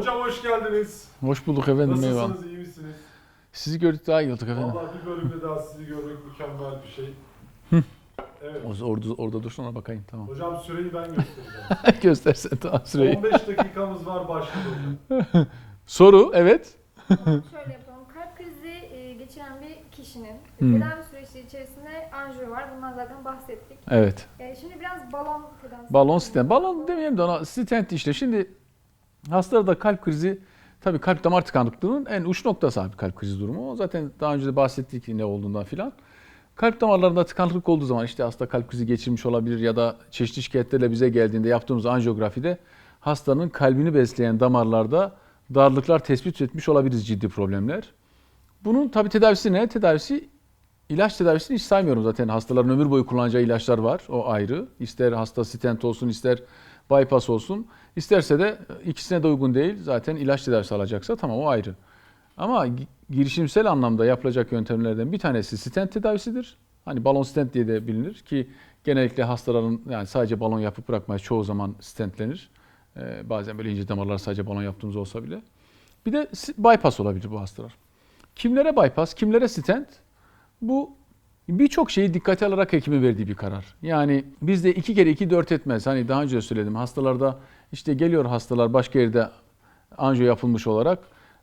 Hocam hoş geldiniz. Hoş bulduk efendim eyvallah. Nasılsınız, iyi misiniz? Sizi gördük daha iyi olduk efendim. Vallahi bir bölümde daha sizi görmek mükemmel bir şey. Evet. O- Orada, orada dur sonra bakayım tamam. Hocam süreyi ben göstereceğim. Göstersen tamam süreyi. 15 dakikamız var başladı hocam. Soru evet. Şöyle yapalım. Kalp krizi e, geçiren bir kişinin Hmm. tedavi süreci içerisinde anjiyo var. Bundan zaten bahsettik. Evet. E, şimdi biraz balon tedavisi. Balon stent. Balon demeyelim de ona stent işte. Şimdi hastalarda kalp krizi tabii kalp damar tıkanıklığının en uç noktası abi kalp krizi durumu. Zaten daha önce de bahsettik ne olduğundan filan. Kalp damarlarında tıkanıklık olduğu zaman işte hasta kalp krizi geçirmiş olabilir ya da çeşitli şikayetlerle bize geldiğinde yaptığımız anjiyografide hastanın kalbini besleyen damarlarda darlıklar tespit etmiş olabiliriz ciddi problemler. Bunun tabii tedavisi ne? Tedavisi ilaç tedavisini hiç saymıyorum zaten. Hastaların ömür boyu kullanacağı ilaçlar var. O ayrı. İster hasta stent olsun, ister bypass olsun. İsterse de ikisine de uygun değil. Zaten ilaç tedavisi alacaksa tamam o ayrı. Ama gi- girişimsel anlamda yapılacak yöntemlerden bir tanesi stent tedavisidir. Hani balon stent diye de bilinir ki genellikle hastaların yani sadece balon yapıp bırakmayız çoğu zaman stentlenir. Ee, bazen böyle ince damarlar sadece balon yaptığımız olsa bile. Bir de bypass olabilir bu hastalar. Kimlere bypass, kimlere stent? Bu birçok şeyi dikkate alarak hekimin verdiği bir karar. Yani bizde iki kere iki dört etmez. Hani daha önce söyledim hastalarda işte geliyor hastalar başka yerde anjiyo yapılmış olarak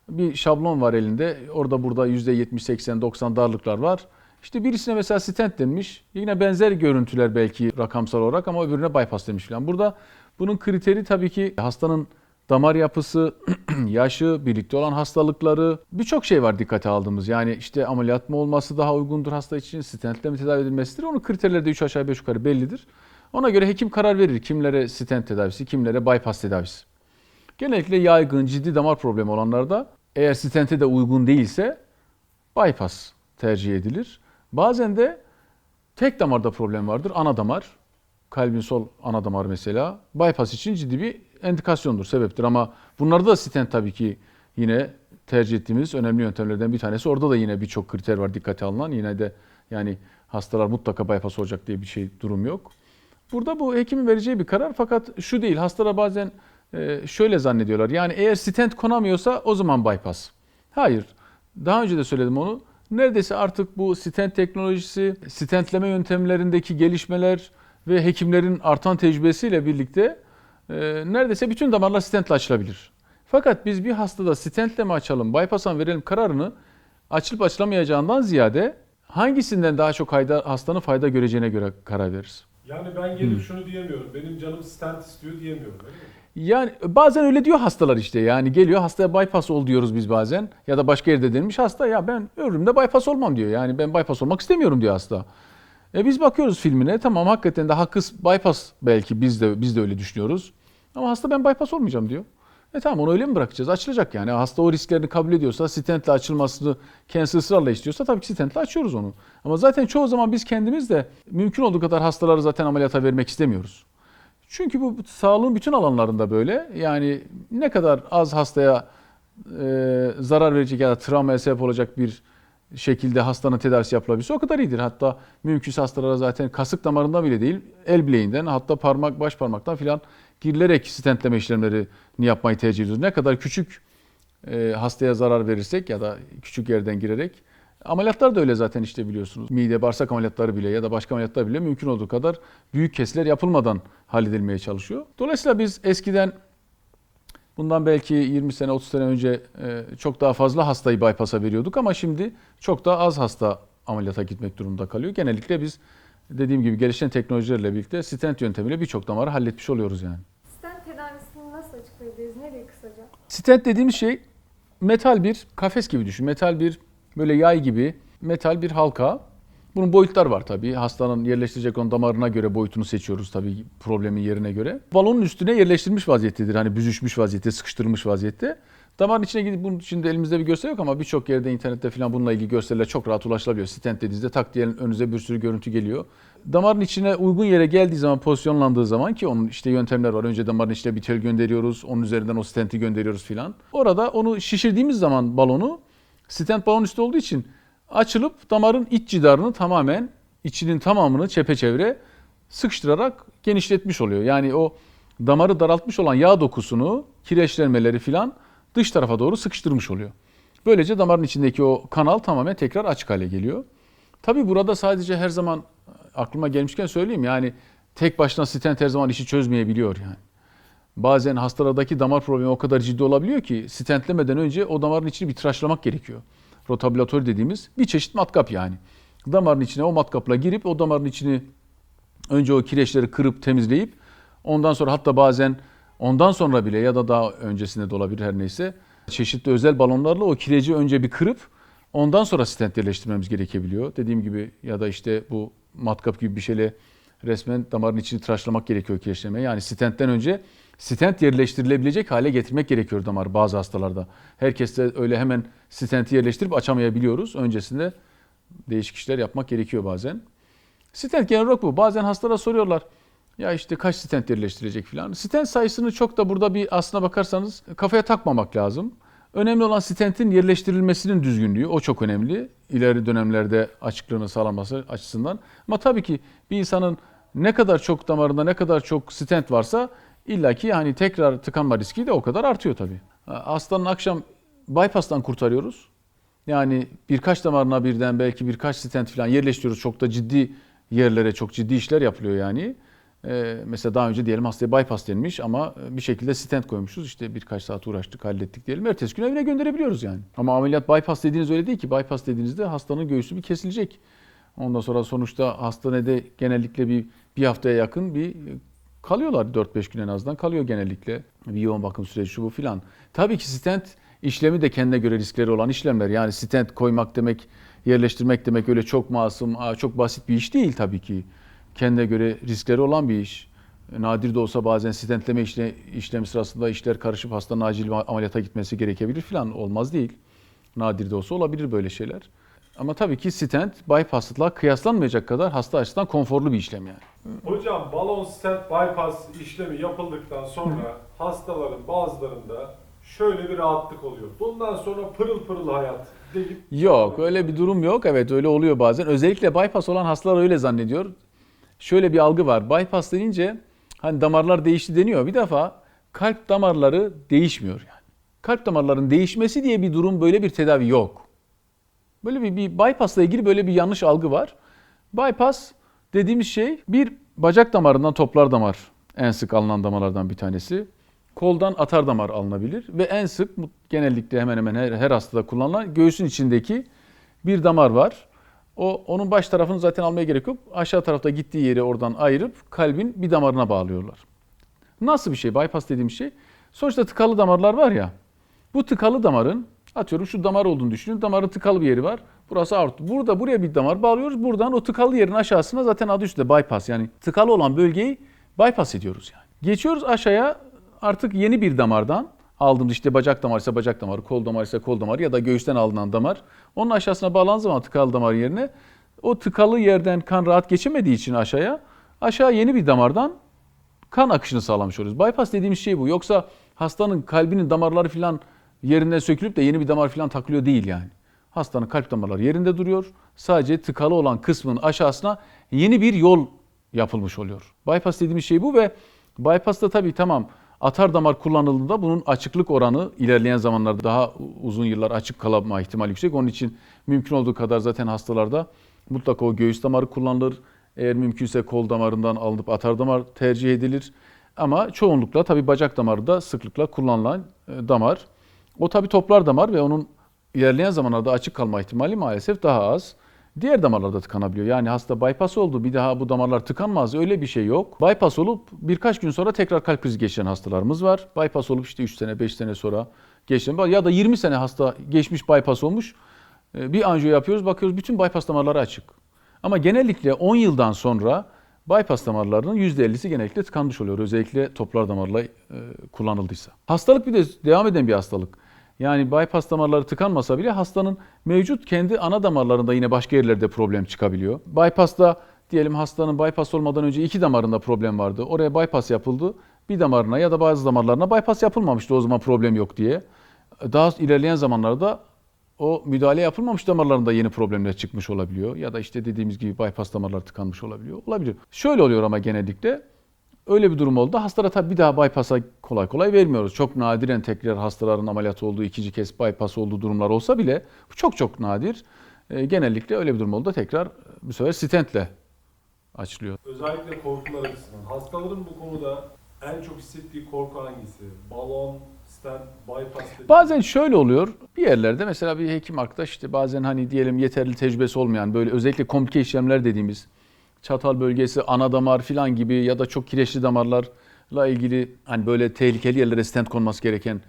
bir şablon var elinde. Orada burada yüzde 70, 80, 90 darlıklar var. İşte birisine mesela stent denmiş. Yine benzer görüntüler belki rakamsal olarak ama öbürüne bypass demiş falan. Burada bunun kriteri tabii ki hastanın damar yapısı, yaşı, birlikte olan hastalıkları birçok şey var dikkate aldığımız. Yani işte ameliyat mı olması daha uygundur hasta için, stentle mi tedavi edilmesidir. Onun kriterleri de 3 aşağı 5 yukarı bellidir. Ona göre hekim karar verir kimlere stent tedavisi, kimlere bypass tedavisi. Genellikle yaygın, ciddi damar problemi olanlarda eğer stente de uygun değilse bypass tercih edilir. Bazen de tek damarda problem vardır, ana damar. Kalbin sol ana damarı mesela. Bypass için ciddi bir endikasyondur, sebeptir ama bunlarda da stent tabii ki yine tercih ettiğimiz önemli yöntemlerden bir tanesi. Orada da yine birçok kriter var dikkate alınan. Yine de yani hastalar mutlaka bypass olacak diye bir şey durum yok. Burada bu hekimin vereceği bir karar fakat şu değil hastalar bazen e, şöyle zannediyorlar. Yani eğer stent konamıyorsa o zaman bypass. Hayır. Daha önce de söyledim onu. Neredeyse artık bu stent teknolojisi, stentleme yöntemlerindeki gelişmeler ve hekimlerin artan tecrübesiyle birlikte e, neredeyse bütün damarlar stentle açılabilir. Fakat biz bir hastada stentle mi açalım, bypass'a mı verelim kararını açılıp açılamayacağından ziyade hangisinden daha çok fayda, hastanın fayda göreceğine göre karar veririz. Yani ben gelip şunu diyemiyorum. Benim canım stent istiyor diyemiyorum. Öyle mi? Yani bazen öyle diyor hastalar işte yani geliyor hastaya bypass ol diyoruz biz bazen ya da başka yerde denilmiş hasta ya ben ömrümde bypass olmam diyor yani ben bypass olmak istemiyorum diyor hasta. E biz bakıyoruz filmine tamam hakikaten de hakkız bypass belki biz de biz de öyle düşünüyoruz ama hasta ben bypass olmayacağım diyor. E tamam onu öyle mi bırakacağız? Açılacak yani. Hasta o risklerini kabul ediyorsa, stentle açılmasını kendisi ısrarla istiyorsa tabii ki stentle açıyoruz onu. Ama zaten çoğu zaman biz kendimiz de mümkün olduğu kadar hastaları zaten ameliyata vermek istemiyoruz. Çünkü bu sağlığın bütün alanlarında böyle. Yani ne kadar az hastaya e, zarar verecek ya da travmaya sebep olacak bir şekilde hastanın tedavisi yapılabilirse o kadar iyidir. Hatta mümkünse hastalara zaten kasık damarından bile değil, el bileğinden hatta parmak, baş parmaktan filan girilerek stentleme işlemlerini yapmayı tercih ediyoruz. Ne kadar küçük e, hastaya zarar verirsek ya da küçük yerden girerek ameliyatlar da öyle zaten işte biliyorsunuz. Mide, bağırsak ameliyatları bile ya da başka ameliyatlar bile mümkün olduğu kadar büyük kesiler yapılmadan halledilmeye çalışıyor. Dolayısıyla biz eskiden bundan belki 20 sene 30 sene önce e, çok daha fazla hastayı bypass'a veriyorduk ama şimdi çok daha az hasta ameliyata gitmek durumunda kalıyor. Genellikle biz dediğim gibi gelişen teknolojilerle birlikte stent yöntemiyle birçok damarı halletmiş oluyoruz yani. Stent tedavisini nasıl açıklayabiliriz? Nedir kısaca? Stent dediğimiz şey metal bir kafes gibi düşün. Metal bir böyle yay gibi metal bir halka. Bunun boyutlar var tabii. Hastanın yerleştirecek onun damarına göre boyutunu seçiyoruz tabii problemin yerine göre. Balonun üstüne yerleştirilmiş vaziyettedir. Hani büzüşmüş vaziyette, sıkıştırılmış vaziyette. Damarın içine gidip bunun şimdi elimizde bir görsel yok ama birçok yerde internette falan bununla ilgili görseller çok rahat ulaşılabiliyor. Stent dediğinizde tak diye önünüze bir sürü görüntü geliyor. Damarın içine uygun yere geldiği zaman, pozisyonlandığı zaman ki onun işte yöntemler var. Önce damarın içine bir tel gönderiyoruz, onun üzerinden o stenti gönderiyoruz filan. Orada onu şişirdiğimiz zaman balonu, stent balon üstü olduğu için açılıp damarın iç cidarını tamamen, içinin tamamını çepeçevre sıkıştırarak genişletmiş oluyor. Yani o damarı daraltmış olan yağ dokusunu, kireçlenmeleri filan dış tarafa doğru sıkıştırmış oluyor. Böylece damarın içindeki o kanal tamamen tekrar açık hale geliyor. Tabi burada sadece her zaman aklıma gelmişken söyleyeyim yani tek başına stent her zaman işi çözmeyebiliyor yani. Bazen hastalardaki damar problemi o kadar ciddi olabiliyor ki stentlemeden önce o damarın içini bir tıraşlamak gerekiyor. Rotabülatör dediğimiz bir çeşit matkap yani. Damarın içine o matkapla girip o damarın içini önce o kireçleri kırıp temizleyip ondan sonra hatta bazen ondan sonra bile ya da daha öncesinde de olabilir her neyse çeşitli özel balonlarla o kireci önce bir kırıp ondan sonra stent yerleştirmemiz gerekebiliyor. Dediğim gibi ya da işte bu matkap gibi bir şeyle resmen damarın içini tıraşlamak gerekiyor kireçleme. Yani stentten önce stent yerleştirilebilecek hale getirmek gerekiyor damar bazı hastalarda. Herkes de öyle hemen stenti yerleştirip açamayabiliyoruz. Öncesinde değişik işler yapmak gerekiyor bazen. Stent genel olarak bu. Bazen hastalara soruyorlar. Ya işte kaç stent yerleştirecek filan. Stent sayısını çok da burada bir aslına bakarsanız kafaya takmamak lazım. Önemli olan stentin yerleştirilmesinin düzgünlüğü. O çok önemli. İleri dönemlerde açıklığını sağlaması açısından. Ama tabii ki bir insanın ne kadar çok damarında ne kadar çok stent varsa illaki hani tekrar tıkanma riski de o kadar artıyor tabii. Hastanın akşam bypass'tan kurtarıyoruz. Yani birkaç damarına birden belki birkaç stent falan yerleştiriyoruz. Çok da ciddi yerlere çok ciddi işler yapılıyor yani. Ee, mesela daha önce diyelim hastaya bypass denmiş ama bir şekilde stent koymuşuz. İşte birkaç saat uğraştık hallettik diyelim. Ertesi gün evine gönderebiliyoruz yani. Ama ameliyat bypass dediğiniz öyle değil ki. Bypass dediğinizde hastanın göğsü bir kesilecek. Ondan sonra sonuçta hastanede genellikle bir, bir haftaya yakın bir kalıyorlar 4-5 gün en azından kalıyor genellikle. Bir yoğun bakım süreci şu bu filan. Tabii ki stent işlemi de kendine göre riskleri olan işlemler. Yani stent koymak demek, yerleştirmek demek öyle çok masum, çok basit bir iş değil tabii ki. Kendine göre riskleri olan bir iş. Nadir de olsa bazen stentleme işle, işlemi sırasında işler karışıp hastanın acil ameliyata gitmesi gerekebilir filan. Olmaz değil. Nadir de olsa olabilir böyle şeyler. Ama tabii ki stent bypass'la kıyaslanmayacak kadar hasta açısından konforlu bir işlem yani. Hocam balon stent bypass işlemi yapıldıktan sonra hastaların bazılarında şöyle bir rahatlık oluyor. Bundan sonra pırıl pırıl hayat deyip Yok öyle bir durum yok. Evet öyle oluyor bazen. Özellikle bypass olan hastalar öyle zannediyor. Şöyle bir algı var. Bypass denince hani damarlar değişti deniyor. Bir defa kalp damarları değişmiyor yani. Kalp damarlarının değişmesi diye bir durum böyle bir tedavi yok. Böyle bir, bir bypassla ilgili böyle bir yanlış algı var. Bypass dediğimiz şey bir bacak damarından toplar damar en sık alınan damarlardan bir tanesi. Koldan atar damar alınabilir ve en sık genellikle hemen hemen her, her hastada kullanılan göğsün içindeki bir damar var. O onun baş tarafını zaten almaya gerek yok. Aşağı tarafta gittiği yeri oradan ayırıp kalbin bir damarına bağlıyorlar. Nasıl bir şey? Bypass dediğim şey. Sonuçta tıkalı damarlar var ya. Bu tıkalı damarın atıyorum şu damar olduğunu düşünün. Damarın tıkalı bir yeri var. Burası aorta. Burada buraya bir damar bağlıyoruz. Buradan o tıkalı yerin aşağısına zaten adı üstünde bypass. Yani tıkalı olan bölgeyi bypass ediyoruz yani. Geçiyoruz aşağıya artık yeni bir damardan aldığımız işte bacak damarı ise bacak damarı, kol damarı ise kol damarı ya da göğüsten alınan damar. Onun aşağısına bağlandığı zaman tıkalı damar yerine o tıkalı yerden kan rahat geçemediği için aşağıya aşağı yeni bir damardan kan akışını sağlamış oluyoruz. Bypass dediğimiz şey bu. Yoksa hastanın kalbinin damarları falan yerinden sökülüp de yeni bir damar falan takılıyor değil yani. Hastanın kalp damarları yerinde duruyor. Sadece tıkalı olan kısmın aşağısına yeni bir yol yapılmış oluyor. Bypass dediğimiz şey bu ve bypass'ta tabii tamam atar damar kullanıldığında bunun açıklık oranı ilerleyen zamanlarda daha uzun yıllar açık kalma ihtimali yüksek. Onun için mümkün olduğu kadar zaten hastalarda mutlaka o göğüs damarı kullanılır. Eğer mümkünse kol damarından alınıp atar damar tercih edilir. Ama çoğunlukla tabii bacak damarı da sıklıkla kullanılan e, damar. O tabii toplar damar ve onun ilerleyen zamanlarda açık kalma ihtimali maalesef daha az. Diğer damarlarda tıkanabiliyor. Yani hasta bypass oldu bir daha bu damarlar tıkanmaz öyle bir şey yok. Bypass olup birkaç gün sonra tekrar kalp krizi geçiren hastalarımız var. Bypass olup işte 3 sene 5 sene sonra geçen ya da 20 sene hasta geçmiş bypass olmuş. Ee, Bir anjiyo yapıyoruz bakıyoruz bütün bypass damarları açık. Ama genellikle 10 yıldan sonra bypass damarlarının %50'si genellikle tıkanmış oluyor. Özellikle toplar damarla e, kullanıldıysa. Hastalık bir de devam eden bir hastalık. Yani bypass damarları tıkanmasa bile hastanın mevcut kendi ana damarlarında yine başka yerlerde problem çıkabiliyor. Bypass'ta diyelim hastanın bypass olmadan önce iki damarında problem vardı. Oraya bypass yapıldı. Bir damarına ya da bazı damarlarına bypass yapılmamıştı o zaman problem yok diye. Daha ilerleyen zamanlarda o müdahale yapılmamış damarlarında yeni problemler çıkmış olabiliyor. Ya da işte dediğimiz gibi bypass damarları tıkanmış olabiliyor. Olabilir. Şöyle oluyor ama genellikle Öyle bir durum oldu. Hastalara tabii bir daha bypass'a kolay kolay vermiyoruz. Çok nadiren tekrar hastaların ameliyat olduğu, ikinci kez bypass olduğu durumlar olsa bile bu çok çok nadir. E, genellikle öyle bir durum oldu. Tekrar bu sefer stentle açılıyor. Özellikle korkular açısından. Hastaların bu konuda en çok hissettiği korku hangisi? Balon, stent, bypass dediğimiz- Bazen şöyle oluyor. Bir yerlerde mesela bir hekim arkadaş işte bazen hani diyelim yeterli tecrübesi olmayan böyle özellikle komplike işlemler dediğimiz çatal bölgesi, ana damar filan gibi ya da çok kireçli damarlarla ilgili hani böyle tehlikeli yerlere stent konması gereken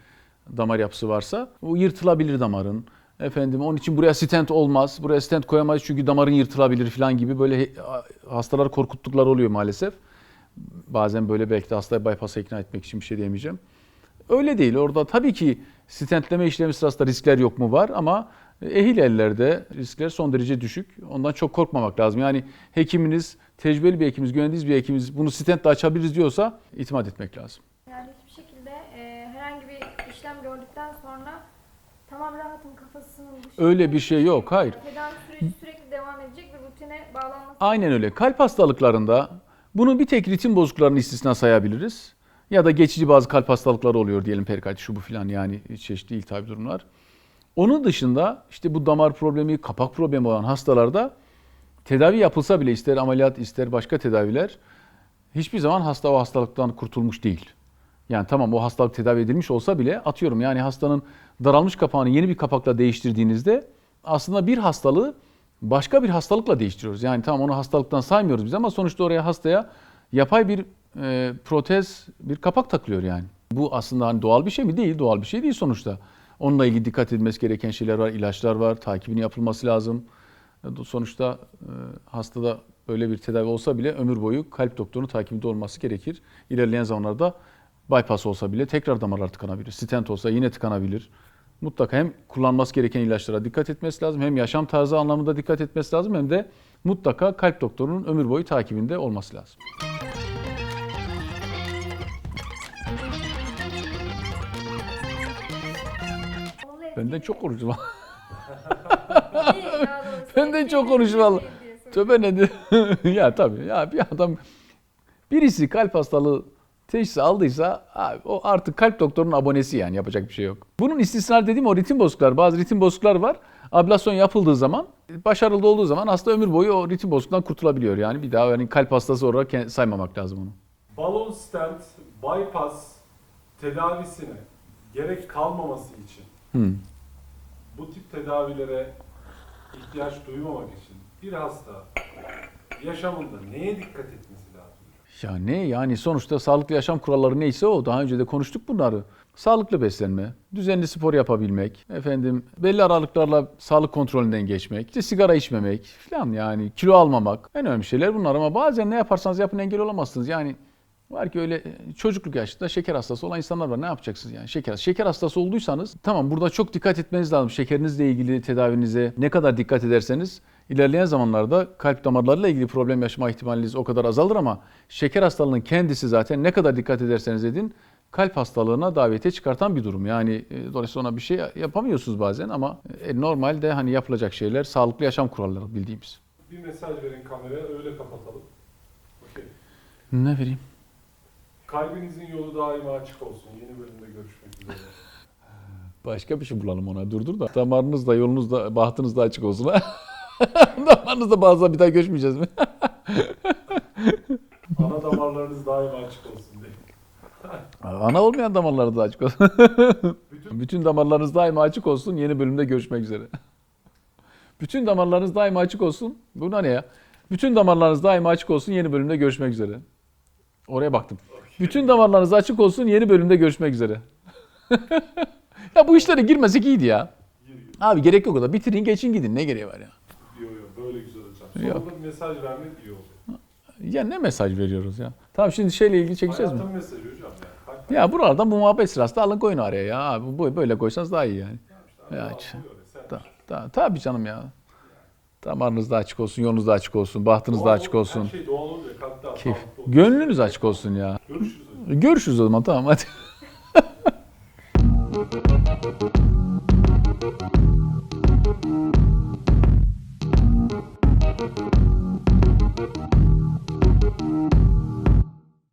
damar yapısı varsa bu yırtılabilir damarın. Efendim onun için buraya stent olmaz. Buraya stent koyamayız çünkü damarın yırtılabilir filan gibi böyle hastaları korkuttukları oluyor maalesef. Bazen böyle belki de hastayı bypass'a ikna etmek için bir şey diyemeyeceğim. Öyle değil. Orada tabii ki stentleme işlemi sırasında riskler yok mu var ama ehil ellerde riskler son derece düşük. Ondan çok korkmamak lazım. Yani hekiminiz, tecrübeli bir hekimimiz, güvendiğiniz bir hekimimiz bunu stentle açabiliriz diyorsa itimat etmek lazım. Yani hiçbir şekilde e, herhangi bir işlem gördükten sonra tamam rahatım kafasının dışında. Öyle bir şey yok, hayır. Tedavi süreci sürekli devam edecek ve rutine bağlanması. Aynen öyle. Kalp hastalıklarında bunu bir tek ritim bozukluklarının istisna sayabiliriz. Ya da geçici bazı kalp hastalıkları oluyor diyelim perikardit şu bu filan yani çeşitli iltihabi durumlar. Onun dışında işte bu damar problemi, kapak problemi olan hastalarda tedavi yapılsa bile ister ameliyat ister başka tedaviler hiçbir zaman hasta o hastalıktan kurtulmuş değil. Yani tamam o hastalık tedavi edilmiş olsa bile atıyorum yani hastanın daralmış kapağını yeni bir kapakla değiştirdiğinizde aslında bir hastalığı başka bir hastalıkla değiştiriyoruz. Yani tamam onu hastalıktan saymıyoruz biz ama sonuçta oraya hastaya yapay bir e, protez, bir kapak takılıyor yani. Bu aslında hani doğal bir şey mi? Değil, doğal bir şey değil sonuçta. Onunla ilgili dikkat edilmesi gereken şeyler var, ilaçlar var, takibini yapılması lazım. E, Sonuçta e, hastada böyle bir tedavi olsa bile ömür boyu kalp doktorunun takibinde olması gerekir. İlerleyen zamanlarda bypass olsa bile tekrar damarlar tıkanabilir. Stent olsa yine tıkanabilir. Mutlaka hem kullanması gereken ilaçlara dikkat etmesi lazım, hem yaşam tarzı anlamında dikkat etmesi lazım, hem de mutlaka kalp doktorunun ömür boyu takibinde olması lazım. Benden çok daha doğrusu. Benden çok diye soruyorum. Tövbe nedir? ya tabii ya bir adam birisi kalp hastalığı teşhisi aldıysa abi, o artık kalp doktorunun abonesi yani yapacak bir şey yok. Bunun istisnai dediğim o ritim bozukluklar. Bazı ritim bozukluklar var. Ablasyon yapıldığı zaman, başarılı olduğu zaman hasta ömür boyu o ritim bozukluğundan kurtulabiliyor. Yani bir daha yani kalp hastası olarak saymamak lazım onu. Balon stent, bypass tedavisine gerek kalmaması için Hmm. bu tip tedavilere ihtiyaç duymamak için bir hasta yaşamında neye dikkat etmesi lazım? Ya ne yani sonuçta sağlıklı yaşam kuralları neyse o. Daha önce de konuştuk bunları. Sağlıklı beslenme, düzenli spor yapabilmek, efendim belli aralıklarla sağlık kontrolünden geçmek, işte sigara içmemek falan yani kilo almamak. En önemli şeyler bunlar ama bazen ne yaparsanız yapın engel olamazsınız. Yani var ki öyle e, çocukluk yaşında şeker hastası olan insanlar var. Ne yapacaksınız yani? Şeker, şeker hastası olduysanız tamam burada çok dikkat etmeniz lazım. Şekerinizle ilgili tedavinize ne kadar dikkat ederseniz ilerleyen zamanlarda kalp damarlarıyla ilgili problem yaşama ihtimaliniz o kadar azalır ama şeker hastalığının kendisi zaten ne kadar dikkat ederseniz edin kalp hastalığına davete çıkartan bir durum. Yani e, dolayısıyla ona bir şey yapamıyorsunuz bazen ama e, normalde hani yapılacak şeyler sağlıklı yaşam kuralları bildiğimiz. Bir mesaj verin kameraya öyle kapatalım. Okey. Ne vereyim? Kalbinizin yolu daima açık olsun. Yeni bölümde görüşmek üzere. Başka bir şey bulalım ona durdur da. Damarınız da yolunuz da bahtınız da açık olsun. Damarınız da bazıları bir daha göçmeyeceğiz mi? Ana damarlarınız daima açık olsun diye. Ana olmayan damarları da açık olsun. Bütün Bütün damarlarınız daima açık olsun. Yeni bölümde görüşmek üzere. Bütün damarlarınız daima açık olsun. Bu ne ya? Bütün damarlarınız daima açık olsun. Yeni bölümde görüşmek üzere. Oraya baktım. Bütün damarlarınız açık olsun. Yeni bölümde görüşmek üzere. ya bu işlere girmesek iyiydi ya. Abi gerek yok o da. Bitirin geçin gidin. Ne gereği var ya? Yo yo böyle güzel hocam. Yok. Sonunda mesaj vermek iyi oldu. Ya ne mesaj veriyoruz ya? Tamam şimdi şeyle ilgili çekeceğiz mi? Hayatın mesajı hocam ya. Kalp Ya buralardan bu muhabbet sırasında alın koyun araya ya. Abi böyle koysanız daha iyi yani. Ya, Ya, ç- Ta, ta, tabii canım ya. Damarınız da açık olsun, yolunuz da açık olsun, bahtınız da açık olsun. Her şey doğal. Kalp daha Keyif. sağlıklı oluyor. Gönlünüz açık olsun ya. Görüşürüz. Görüşürüz o zaman tamam hadi.